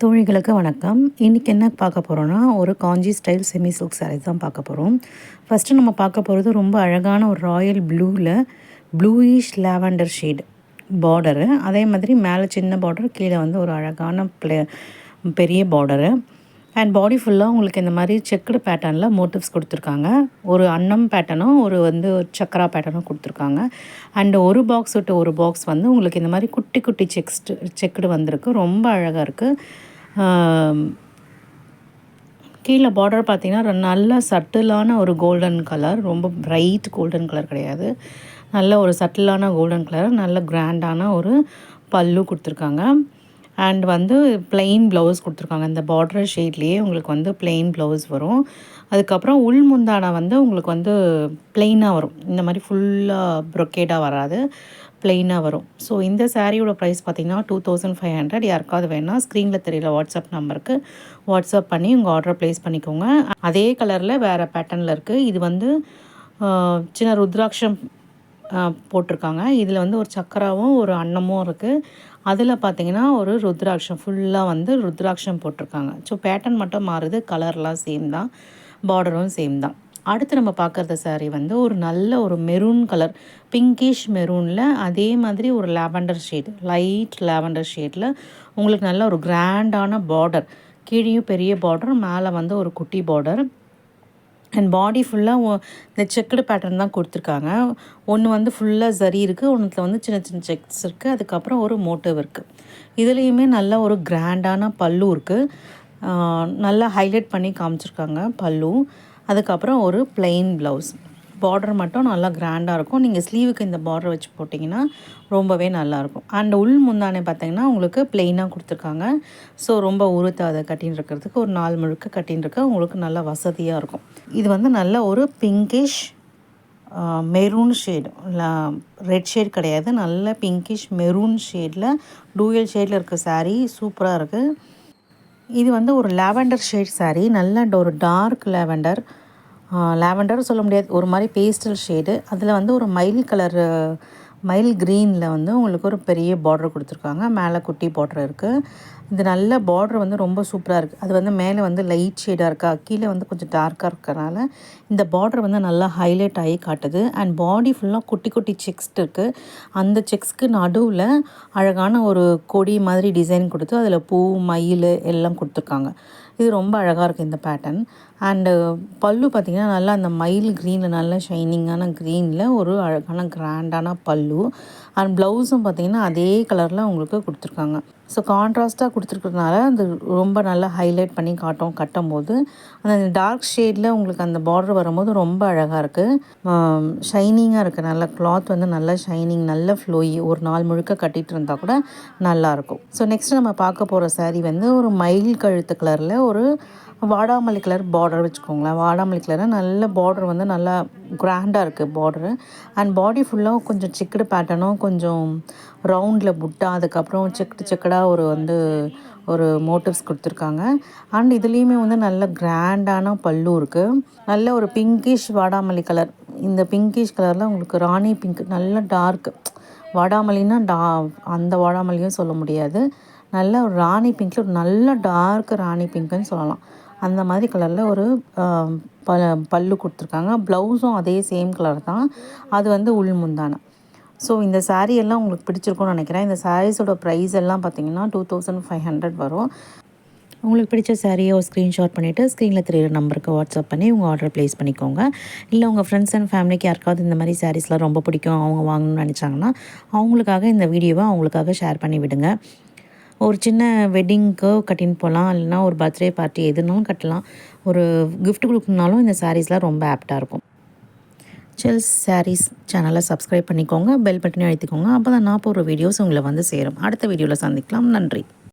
தோழிகளுக்கு வணக்கம். இன்றைக்கி என்ன பார்க்க போகிறோன்னா ஒரு Kanchi style semi silk sarees தான் பார்க்க போகிறோம் ஃபஸ்ட்டு நம்ம பார்க்க போகிறது ரொம்ப அழகான ஒரு ராயல் ப்ளூவில் ப்ளூயிஷ் லாவெண்டர் ஷேட் பார்டரு அதே மாதிரி மேலே சின்ன பார்டர் கீழே வந்து ஒரு அழகான ப்ளே பெரிய பார்டரு அண்ட் பாடி ஃபுல்லாக உங்களுக்கு இந்த மாதிரி செக்குடு பேட்டர்னில் மோட்டிவ்ஸ் கொடுத்துருக்காங்க. ஒரு அன்னம் பேட்டர்னும் ஒரு வந்து ஒரு சக்கரா பேட்டர்னும் கொடுத்துருக்காங்க. அண்ட் ஒரு பாக்ஸ் விட்டு ஒரு பாக்ஸ் வந்து உங்களுக்கு இந்த மாதிரி குட்டி குட்டி செக்ஸ்டு செக்குடு வந்திருக்கு. ரொம்ப அழகாக இருக்குது கீழே பார்டர் பார்த்திங்கன்னா நல்ல சட்டிலான ஒரு கோல்டன் கலர் ரொம்ப ப்ரைட் கோல்டன் கலர் கிடையாது. நல்ல ஒரு சட்டிலான கோல்டன் கலர் நல்ல கிராண்டான ஒரு பல்லு கொடுத்துருக்காங்க. அண்ட் வந்து பிளெயின் ப்ளவுஸ் கொடுத்துருக்காங்க. இந்த பார்டர் ஷேட்லேயே உங்களுக்கு வந்து பிளெயின் ப்ளவுஸ் வரும். அதுக்கப்புறம் உள் முந்தானா வந்து உங்களுக்கு வந்து பிளெயினாக வரும். இந்த மாதிரி ஃபுல்லாக ப்ரொக்கேடாக வராது. பிளெயினாக வரும். ஸோ இந்த சாரியோட ப்ரைஸ் பார்த்திங்கன்னா டூ தௌசண்ட் ஃபைவ் ஹண்ட்ரட் யாருக்காவது வேணால் ஸ்க்ரீனில் தெரியல வாட்ஸ்அப் நம்பருக்கு வாட்ஸ்அப் பண்ணி உங்கள் ஆர்டர் ப்ளேஸ் பண்ணிக்கோங்க. அதே கலரில் வேறு பேட்டர்னில் இருக்குது இது வந்து சின்ன ருத்ராட்சம் போட்டிருக்காங்க. இதில் வந்து ஒரு சக்கராவும் ஒரு அன்னமும் இருக்குது அதில் பார்த்தீங்கன்னா ஒரு ருத்ராட்சம் ஃபுல்லாக வந்து ருத்ராட்சம் போட்டிருக்காங்க. ஸோ பேட்டர்ன் மட்டும் மாறுது. கலர்லாம் சேம் தான். பார்டரும் சேம் தான். அடுத்து நம்ம பார்க்குறது சாரீ வந்து ஒரு நல்ல ஒரு மெரூன் கலர் பிங்கிஷ் மெரூனில் அதே மாதிரி ஒரு லாவெண்டர் ஷேட் லைட் லாவெண்டர் ஷேடில் உங்களுக்கு நல்ல ஒரு கிராண்டான பார்டர் கீழேயும் பெரிய பார்டர் மேலே வந்து ஒரு குட்டி பார்டர் அண்ட் பாடி ஃபுல்லாக இந்த செக்குடு பேட்டர்ன் தான் கொடுத்துருக்காங்க. ஒன்று வந்து ஃபுல்லாக சரி இருக்குது ஒன்றுத்தில் வந்து சின்ன சின்ன செக்ஸ் இருக்குது அதுக்கப்புறம் ஒரு மோட்டிவ் இருக்குது இதுலேயுமே நல்ல ஒரு கிராண்டான பல்லு இருக்குது நல்லா ஹைலைட் பண்ணி காமிச்சிருக்காங்க பல்லும் அதுக்கப்புறம் ஒரு பிளெயின் ப்ளவுஸ் பார்டர் மட்டும் நல்லா கிராண்டாக இருக்கும். நீங்கள் ஸ்லீவுக்கு இந்த பார்டர் வச்சு போட்டிங்கன்னா ரொம்பவே நல்லாயிருக்கும் அண்ட் உள் முந்தானே பார்த்தீங்கன்னா உங்களுக்கு பிளெயினாக கொடுத்துருக்காங்க. ஸோ ரொம்ப உருத்தாத கட்டின்னு இருக்கிறதுக்கு ஒரு நாள் முழுக்க கட்டின்னு இருக்க உங்களுக்கு நல்லா வசதியாக இருக்கும். இது வந்து நல்ல ஒரு pinkish maroon shade red shade கிடையாது. நல்ல பிங்கிஷ் மெரூன் ஷேடில் டூயல் ஷேடில் இருக்க சாரீ சூப்பராக இருக்குது இது வந்து ஒரு லாவெண்டர் ஷேட் சாரீ நல்ல ஒரு டார்க் லாவெண்டர் லாவெண்டர் சொல்ல முடியாது. ஒரு மாதிரி பேஸ்டல் ஷேடு அதில் வந்து ஒரு மயில் கலர் மயில் க்ரீனில் வந்து உங்களுக்கு ஒரு பெரிய பார்டர் கொடுத்துருக்காங்க. மேலே குட்டி பார்டர் இருக்குது இது நல்ல பார்டர் வந்து ரொம்ப சூப்பராக இருக்குது அது வந்து மேலே வந்து லைட் ஷேடாக இருக்கா? கீழே வந்து கொஞ்சம் டார்க்காக இருக்கிறனால இந்த பார்டர் வந்து நல்லா ஹைலைட் ஆகி காட்டுது. அண்ட் பாடி ஃபுல்லாக குட்டி குட்டி செக்ஸ் இருக்குது அந்த செக்ஸ்க்கு நடுவில் அழகான ஒரு கொடி மாதிரி டிசைன் கொடுத்து அதில் பூ மயில் எல்லாம் கொடுத்துருக்காங்க. இது ரொம்ப அழகாக இருக்குது இந்த பேட்டர்ன் அண்டு பல்லு பார்த்திங்கன்னா நல்லா அந்த மயில் க்ரீனில் நல்ல ஷைனிங்கான க்ரீனில் ஒரு அழகான கிராண்டான பல்லு. அண்ட் ப்ளவுஸும் பார்த்திங்கன்னா அதே கலரில் உங்களுக்கு கொடுத்துருக்காங்க. ஸோ கான்ட்ராஸ்ட்டாக கொடுத்துருக்கறதுனால அது ரொம்ப நல்லா ஹைலைட் பண்ணி காட்டும் கட்டும் போது அந்த டார்க் ஷேடில் உங்களுக்கு அந்த பார்டர் வரும்போது ரொம்ப அழகாக இருக்குது ஷைனிங்காக இருக்குது நல்ல கிளாத் வந்து நல்லா ஷைனிங் நல்ல ஃப்ளோயி ஒரு நாள் முழுக்க கட்டிகிட்டு இருந்தால் கூட நல்லாயிருக்கும் ஸோ நெக்ஸ்ட் நம்ம பார்க்க போகிற சாரீ வந்து ஒரு மயில் கழுத்து கலரில் ஒரு வாடாமல்லி கலர் பார்டர் வச்சுக்கோங்களேன். வாடாமல்லி கலர் நல்ல பார்டர் வந்து நல்லா கிராண்டாக இருக்குது பார்டரு அண்ட் பாடி ஃபுல்லாக கொஞ்சம் சிக்கடு பேட்டர்னும் கொஞ்சம் ரவுண்டில் புட்டா அதுக்கப்புறம் செக்குடு செக்கடாக ஒரு வந்து ஒரு மோட்டிவ்ஸ் கொடுத்துருக்காங்க. அண்ட் இதுலேயுமே வந்து நல்ல கிராண்டான பல்லு இருக்குது நல்ல ஒரு பிங்கிஷ் வாடாமல்லி கலர் இந்த பிங்கிஷ் கலரில் உங்களுக்கு ராணி பிங்க் நல்ல டார்க் வாடாமல்லின்னா டா அந்த வாடாமல்லியும் சொல்ல முடியாது. நல்ல ஒரு ராணி பிங்க்கில் ஒரு நல்ல டார்க் ராணி பிங்க்குன்னு சொல்லலாம். அந்த மாதிரி கலரில் ஒரு ப பல்லு கொடுத்துருக்காங்க. ப்ளவுஸும் அதே சேம் கலர் தான். அது வந்து உள் முந்தானம் ஸோ இந்த சாரீ எல்லாம் உங்களுக்கு பிடிச்சிருக்கும்னு நினைக்கிறேன். இந்த சாரீஸோட ப்ரைஸ் எல்லாம் பார்த்தீங்கன்னா டூ தௌசண்ட் ஃபைவ் ஹண்ட்ரட் வரும். உங்களுக்கு பிடிச்ச சாரியை ஒரு ஸ்க்ரீன்ஷாட் பண்ணிவிட்டு ஸ்க்ரீனில் தெரியுற நம்பருக்கு வாட்ஸ்அப் பண்ணி உங்கள் ஆர்டர் ப்ளேஸ் பண்ணிக்கோங்க. இல்லை உங்கள் ஃப்ரெண்ட்ஸ் அண்ட் ஃபேமிலிக்கு யாருக்காவது இந்த மாதிரி சாரீஸ்லாம் ரொம்ப பிடிக்கும் அவங்க வாங்கணும்னு நினச்சாங்கன்னா அவங்களுக்காக இந்த வீடியோவை அவங்களுக்காக ஷேர் பண்ணி விடுங்க. ஒரு சின்ன வெட்டிங்க்கு கட்டின்னு போகலாம் இல்லைனா ஒரு பர்த்டே பார்ட்டி எதுனாலும் கட்டலாம். ஒரு கிஃப்ட் கொடுக்கணுனாலும் இந்த சாரீஸ்லாம் ரொம்ப ஆப்டாக இருக்கும். செல்ஸ் சாரீஸ் சேனலை சப்ஸ்கிரைப் பண்ணிக்கோங்க பெல் பட்டனே அழுத்திக்கோங்க. அப்போ தான் நான் போகிற வீடியோஸ் உங்களை வந்து சேரும். அடுத்த வீடியோவில் சந்திக்கலாம். நன்றி.